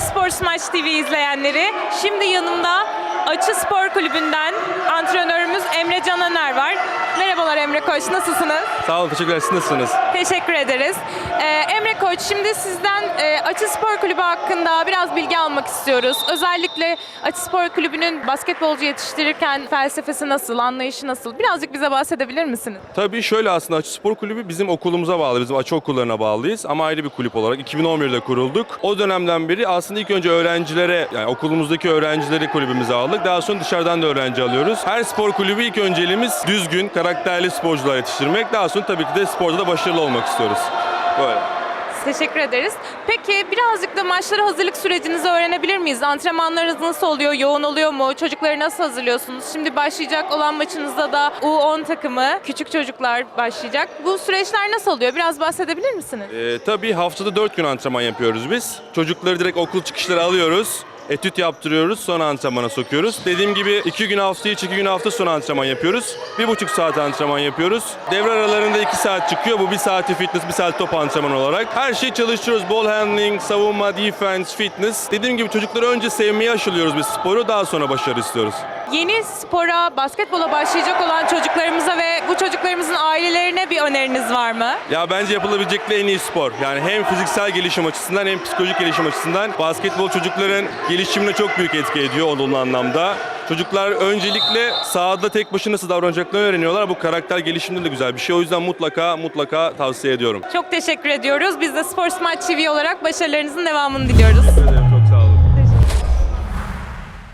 Spor Smaç TV izleyenleri. Şimdi yanımda Açı Spor Kulübü'nden antrenörümüz Emre Can Öner var. Emre Koç, nasılsınız? Sağ olun, teşekkürler. Siz nasılsınız? Teşekkür ederiz. Ee, Emre Koç, şimdi sizden e, Açı Spor Kulübü hakkında biraz bilgi almak istiyoruz. Özellikle Açı Spor Kulübü'nün basketbolcu yetiştirirken felsefesi nasıl, anlayışı nasıl? Birazcık bize bahsedebilir misiniz? Tabii şöyle aslında Açı Spor Kulübü bizim okulumuza bağlı, bizim açı okullarına bağlıyız ama ayrı bir kulüp olarak 2011'de kurulduk. O dönemden beri aslında ilk önce öğrencilere, yani okulumuzdaki öğrencileri kulübümüze aldık. Daha sonra dışarıdan da öğrenci alıyoruz. Her spor kulübü ilk önceliğimiz düzgün, karakterli sporcular yetiştirmek. Daha sonra tabii ki de sporda da başarılı olmak istiyoruz. Böyle. Teşekkür ederiz. Peki birazcık da maçlara hazırlık sürecinizi öğrenebilir miyiz? Antrenmanlarınız nasıl oluyor? Yoğun oluyor mu? Çocukları nasıl hazırlıyorsunuz? Şimdi başlayacak olan maçınızda da U10 takımı, küçük çocuklar başlayacak. Bu süreçler nasıl oluyor? Biraz bahsedebilir misiniz? Ee, tabii haftada 4 gün antrenman yapıyoruz biz. Çocukları direkt okul çıkışları alıyoruz. Etüt yaptırıyoruz, sonra antrenmana sokuyoruz. Dediğim gibi 2 gün hafta içi, 2 gün hafta sonu antrenman yapıyoruz. 1,5 saat antrenman yapıyoruz. Devre aralarında 2 saat çıkıyor. Bu 1 saati fitness, 1 saat top antrenman olarak. Her şeyi çalıştırıyoruz. Ball handling, savunma, defense, fitness. Dediğim gibi çocukları önce sevmeye aşılıyoruz biz sporu, daha sonra başarı istiyoruz. Yeni spora, basketbola başlayacak olan çocuklarımıza ve bu çocuklarımızın ailelerine bir öneriniz var mı? Ya bence yapılabilecek en iyi spor. Yani hem fiziksel gelişim açısından hem psikolojik gelişim açısından basketbol çocukların gelişimine çok büyük etki ediyor olumlu anlamda. Çocuklar öncelikle sahada tek başına nasıl davranacaklarını öğreniyorlar. Bu karakter gelişiminde de güzel bir şey. O yüzden mutlaka mutlaka tavsiye ediyorum. Çok teşekkür ediyoruz. Biz de Spor Smart TV olarak başarılarınızın devamını diliyoruz. Teşekkür ederim.